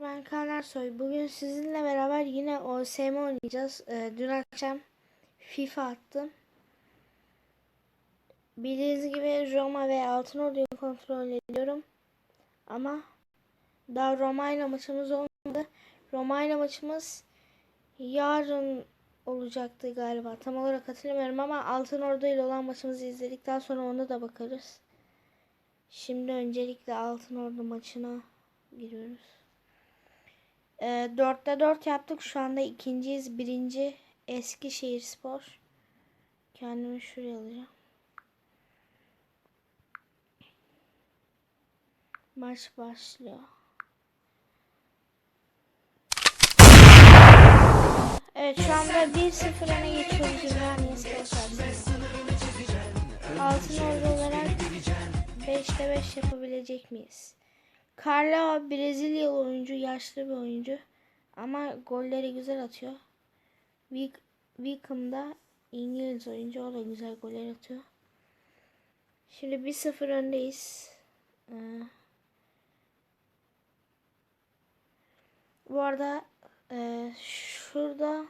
Ben Kaan Ersoy. Bugün sizinle beraber yine OSM oynayacağız. Ee, dün akşam FIFA attım. Bildiğiniz gibi Roma ve Altınordu'yu kontrol ediyorum. Ama daha Roma ile maçımız olmadı. Roma ile maçımız yarın olacaktı galiba. Tam olarak hatırlamıyorum ama Altınordu ile olan maçımızı izledikten sonra ona da bakarız. Şimdi öncelikle Altınordu maçına giriyoruz. E, 4'te 4 yaptık. Şu anda ikinciyiz. Birinci Eskişehir Spor. Kendimi şuraya alacağım. Maç başlıyor. Evet şu anda 1-0 öne geçiyoruz Ümraniye Spor. Altın olarak 5'te 5 yapabilecek miyiz? Carla Brezilyalı oyuncu, yaşlı bir oyuncu. Ama golleri güzel atıyor. Wick, Wickham da İngiliz oyuncu, o da güzel goller atıyor. Şimdi 1-0 öndeyiz. Ee, bu arada e, şurada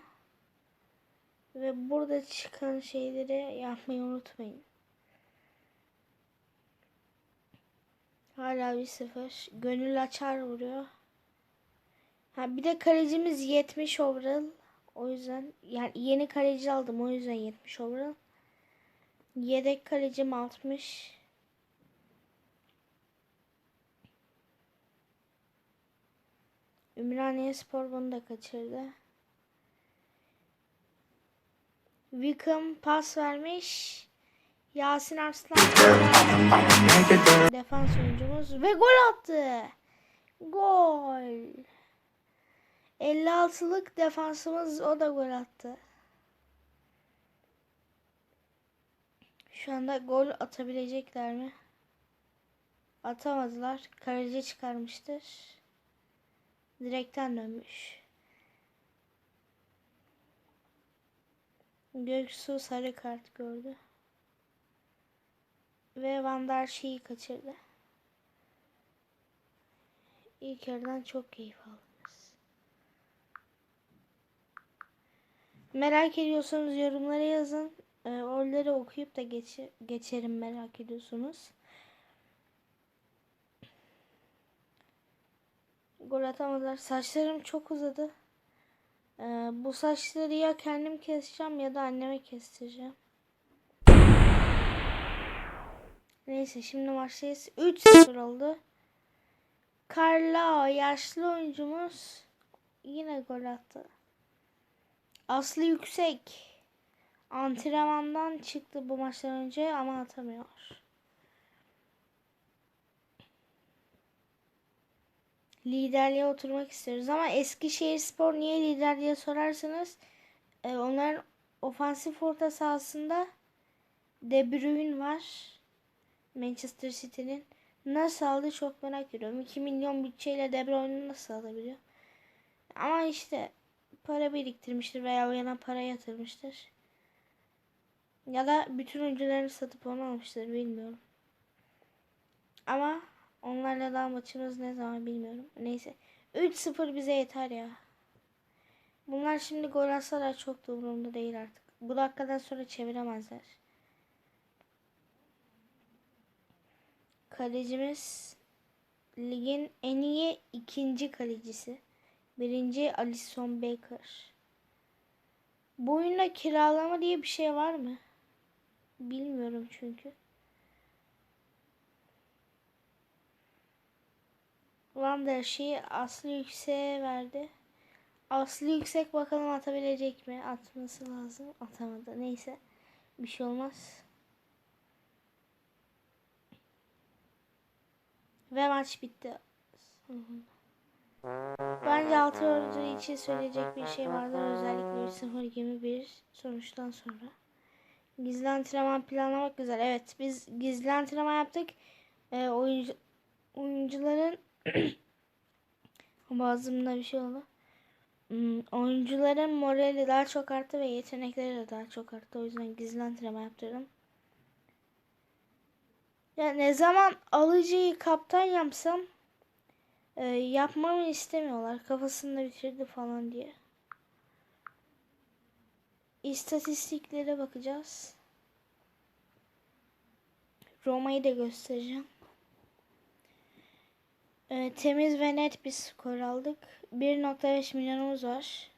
ve burada çıkan şeyleri yapmayı unutmayın. Hala bir sıfır. Gönül açar vuruyor. Ha bir de kalecimiz 70 overall. O yüzden yani yeni kaleci aldım o yüzden 70 overall. Yedek kalecim 60. Ümraniye Spor bunu da kaçırdı. Wickham pas vermiş. Yasin Arslan defans oyuncumuz ve gol attı. Gol. 56'lık defansımız o da gol attı. Şu anda gol atabilecekler mi? Atamadılar. Kaleci çıkarmıştır. Direkten dönmüş. Göksu sarı kart gördü. Ve Van der Schie'yi kaçırdı. İlk yarıdan çok keyif aldınız. Merak ediyorsanız yorumlara yazın. Ee, oraları okuyup da geç geçerim merak ediyorsunuz. Gol atamadılar. Saçlarım çok uzadı. Ee, bu saçları ya kendim keseceğim ya da anneme kestireceğim. Neyse şimdi maçtayız. 3-0 oldu. Carla yaşlı oyuncumuz yine gol attı. Aslı yüksek. Antrenmandan çıktı bu maçtan önce ama atamıyor. Liderliğe oturmak istiyoruz ama Eskişehir Spor niye lider diye sorarsanız e, onların ofansif orta sahasında De Bruyne var. Manchester City'nin nasıl aldı çok merak ediyorum. 2 milyon bütçeyle De Bruyne'ı nasıl alabiliyor? Ama işte para biriktirmiştir veya o yana para yatırmıştır. Ya da bütün oyuncularını satıp onu almıştır bilmiyorum. Ama onlarla daha maçımız ne zaman bilmiyorum. Neyse. 3-0 bize yeter ya. Bunlar şimdi gol atsalar çok da umurumda değil artık. Bu dakikadan sonra çeviremezler. Kalecimiz ligin en iyi ikinci kalecisi. Birinci Alisson Becker. Bu oyunda kiralama diye bir şey var mı? Bilmiyorum çünkü. Van der Schie Aslı Yüksek'e verdi. Aslı Yüksek bakalım atabilecek mi? Atması lazım. Atamadı. Neyse. Bir şey olmaz. Ve maç bitti. Bence altı ordu için söyleyecek bir şey vardır. Özellikle 3-0 gibi bir sonuçtan sonra. Gizli antrenman planlamak güzel. Evet biz gizli antrenman yaptık. Ee, oyuncu, oyuncuların bazımda bir şey oldu. Hmm, oyuncuların morali daha çok arttı ve yetenekleri de daha çok arttı. O yüzden gizli antrenman yaptırdım. Ya ne zaman alıcıyı kaptan yapsam Ee, yapmamı istemiyorlar. Kafasında bitirdi falan diye. İstatistiklere bakacağız. Roma'yı da göstereceğim. Ee, temiz ve net bir skor aldık. 1.5 milyonumuz var.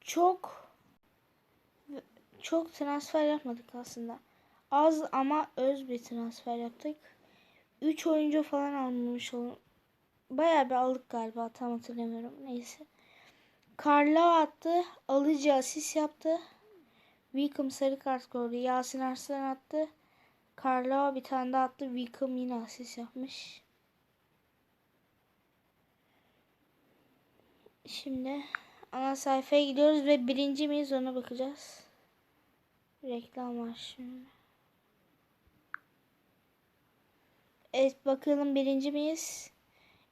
Çok çok transfer yapmadık aslında. Az ama öz bir transfer yaptık. 3 oyuncu falan almış olun. Bayağı bir aldık galiba tam hatırlamıyorum. Neyse. Karla attı. Alıcı asist yaptı. Wickham sarı kart gördü. Yasin Arslan attı. Karla bir tane daha attı. Wickham yine asist yapmış. Şimdi ana sayfaya gidiyoruz ve birinci miyiz ona bakacağız. Reklam var şimdi. Evet bakalım birinci miyiz?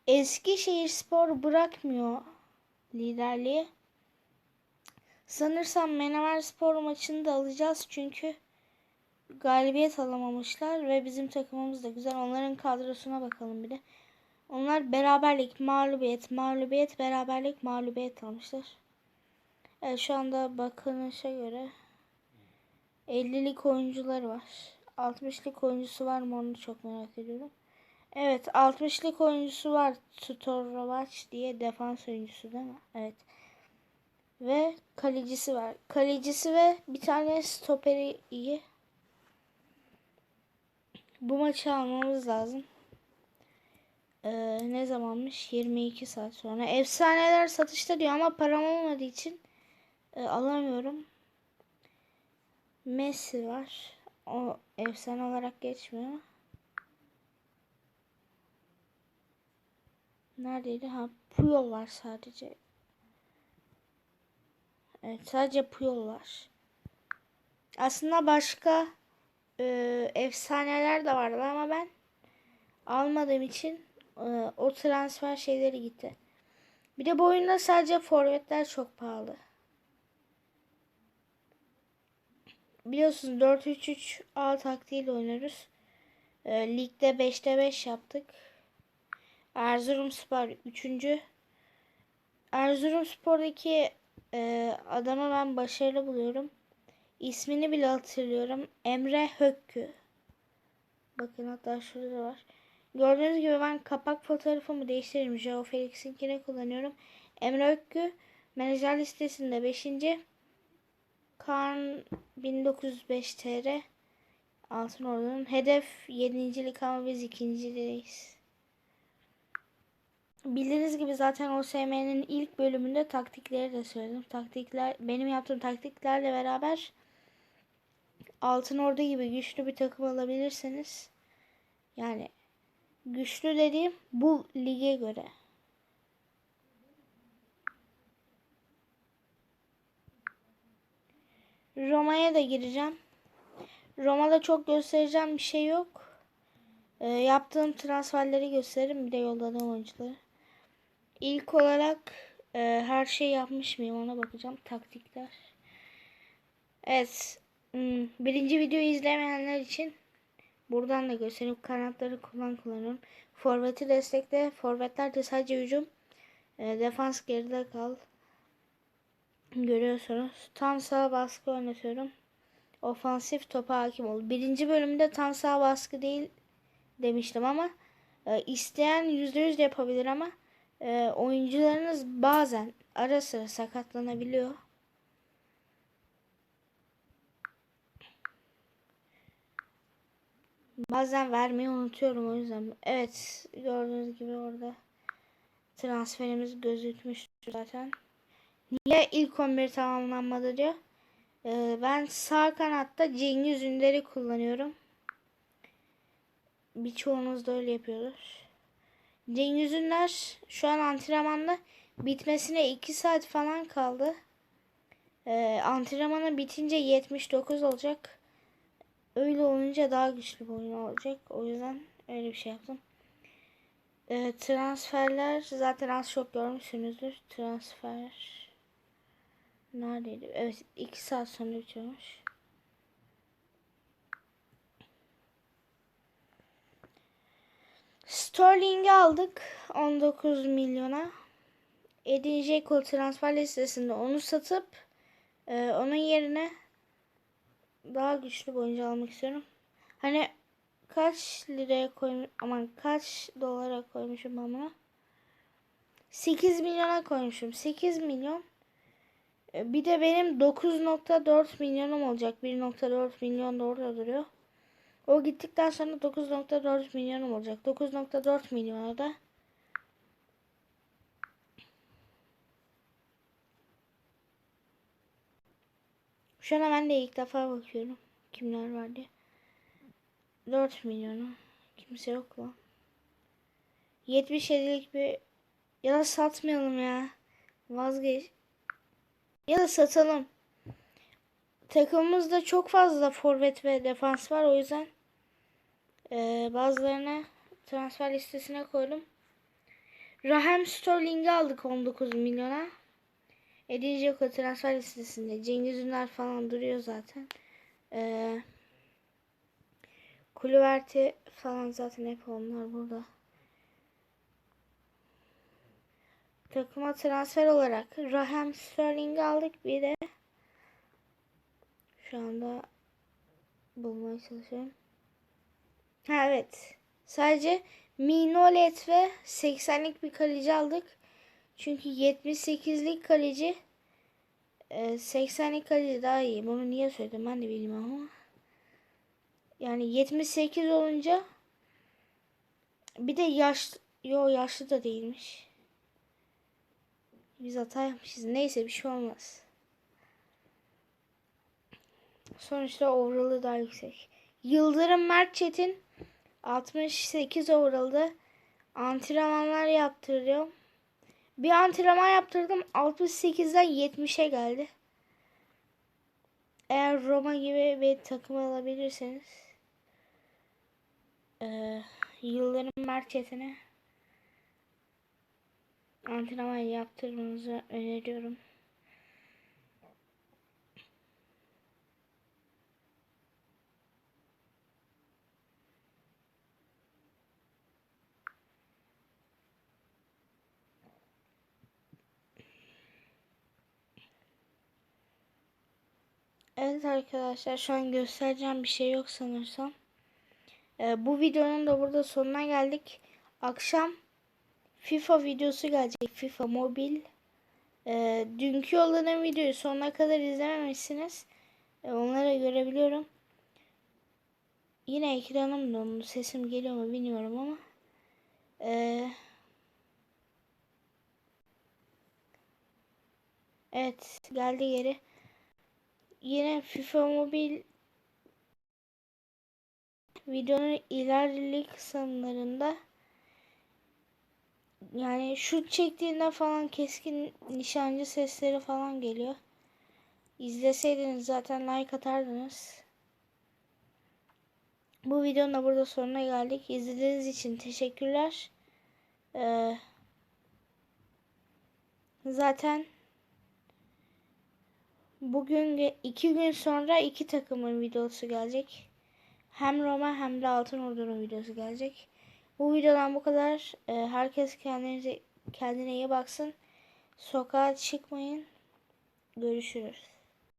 Eskişehir Spor bırakmıyor liderliği. Sanırsam Menemen Spor maçını da alacağız çünkü galibiyet alamamışlar ve bizim takımımız da güzel. Onların kadrosuna bakalım bir de. Onlar beraberlik, mağlubiyet, mağlubiyet, beraberlik, mağlubiyet almışlar. Evet şu anda bakınışa göre 50'lik oyuncuları var. 60'lık oyuncusu var mı onu çok merak ediyorum. Evet 60'lık oyuncusu var. Storovac diye defans oyuncusu değil mi? Evet. Ve kalecisi var. Kalecisi ve bir tane stoperi iyi. Bu maçı almamız lazım. Ee, ne zamanmış? 22 saat sonra. Efsaneler satışta diyor ama param olmadığı için e, alamıyorum. Messi var. O efsane olarak geçmiyor. Neredeydi? Ha Puyol var sadece. Evet sadece Puyol var. Aslında başka e, efsaneler de vardı ama ben almadığım için e, o transfer şeyleri gitti. Bir de bu oyunda sadece forvetler çok pahalı. Biliyorsunuz 4-3-3 A taktiğiyle oynuyoruz. E, ligde 5'te 5 yaptık. Erzurumspor 3. Erzurumspor'daki e, adamı ben başarılı buluyorum. İsmini bile hatırlıyorum. Emre Hökkü. Bakın hatta şurada var. Gördüğünüz gibi ben kapak fotoğrafımı değiştiririm. Joe Felix'inkini kullanıyorum. Emre Hökkü menajer listesinde 5. Kan 1905 TR Altın Ordu'nun hedef 7. ama biz 2.deyiz. Bildiğiniz gibi zaten OSM'nin ilk bölümünde taktikleri de söyledim. Taktikler benim yaptığım taktiklerle beraber Altın Ordu gibi güçlü bir takım alabilirseniz yani güçlü dediğim bu lige göre. Roma'ya da gireceğim. Roma'da çok göstereceğim bir şey yok. E, yaptığım transferleri gösteririm. Bir de yolladığım oyuncuları. İlk olarak e, her şey yapmış mıyım ona bakacağım. Taktikler. Evet. Hmm, birinci videoyu izlemeyenler için buradan da göstereyim. Kanatları kullan kullanıyorum. Forveti destekle. Forvetler de sadece hücum. E, defans geride kal. Görüyorsunuz. Tam sağ baskı oynatıyorum. Ofansif topa hakim ol. Birinci bölümde tam sağ baskı değil demiştim ama e, isteyen %100 yapabilir ama e, oyuncularınız bazen ara sıra sakatlanabiliyor. Bazen vermeyi unutuyorum o yüzden. Evet gördüğünüz gibi orada transferimiz gözükmüş zaten. Niye ilk 11 tamamlanmadı diyor. Ee, ben sağ kanatta Cengiz Ünder'i kullanıyorum. Birçoğunuz da öyle yapıyoruz. Cengiz Ünder şu an antrenmanda bitmesine 2 saat falan kaldı. Ee, antrenmanı bitince 79 olacak. Öyle olunca daha güçlü bir oyun olacak. O yüzden öyle bir şey yaptım. Ee, transferler zaten az çok görmüşsünüzdür. Transfer neredeydi? Evet 2 saat sonra bitiyormuş. Sterling'i aldık 19 milyona. Edin Dzeko transfer listesinde onu satıp e, onun yerine daha güçlü bir oyuncu almak istiyorum. Hani kaç liraya koymuş aman kaç dolara koymuşum ben bunu? 8 milyona koymuşum. 8 milyon. E, Bir de benim 9.4 milyonum olacak. 1.4 milyon orada duruyor. O gittikten sonra 9.4 milyonum olacak. 9.4 milyona da Şu an ben de ilk defa bakıyorum. Kimler var diye. 4 milyonu. Kimse yok lan. 77'lik bir ya da satmayalım ya. Vazgeç. Ya da satalım. Takımımızda çok fazla forvet ve defans var o yüzden eee, bazılarını transfer listesine koydum. Raheem Sterling'i aldık 19 milyona. Edin Dzeko transfer listesinde. Cengiz Ünder falan duruyor zaten. Eee Kulüverti falan zaten hep onlar burada. Takıma transfer olarak Raheem Sterling'i aldık. Bir de şu anda bulmaya çalışıyorum. Ha evet. Sadece Minolet ve 80'lik bir kaleci aldık. Çünkü 78'lik kaleci e, 80'lik kaleci daha iyi. Bunu niye söyledim ben de bilmiyorum ama. Yani 78 olunca bir de yaş yo yaşlı da değilmiş. Biz hata yapmışız. Neyse bir şey olmaz. Sonuçta overall'ı daha yüksek. Yıldırım Mert Çetin 68 overall'da antrenmanlar yaptırıyorum. Bir antrenman yaptırdım 68'den 70'e geldi. Eğer Roma gibi bir takım alabilirseniz eee Yıldırım Mert Çetin'e antrenman yaptırmanızı öneriyorum. Evet arkadaşlar şu an göstereceğim bir şey yok sanırsam. Ee, bu videonun da burada sonuna geldik. Akşam FIFA videosu gelecek. FIFA mobil. Ee, dünkü yollanan videoyu sonuna kadar izlememişsiniz. Ee, onları görebiliyorum. Yine ekranım dondu. Sesim geliyor mu bilmiyorum ama. Ee, evet geldi geri. Yine FIFA mobil videonun ilerli kısımlarında yani şut çektiğinde falan keskin nişancı sesleri falan geliyor. İzleseydiniz zaten like atardınız. Bu videonun da burada sonuna geldik. İzlediğiniz için teşekkürler. Ee, zaten bugün iki gün sonra iki takımın videosu gelecek. Hem Roma hem de Altın Ordu'nun videosu gelecek. Bu videodan bu kadar. Ee, herkes kendinize kendine iyi baksın. Sokağa çıkmayın. Görüşürüz.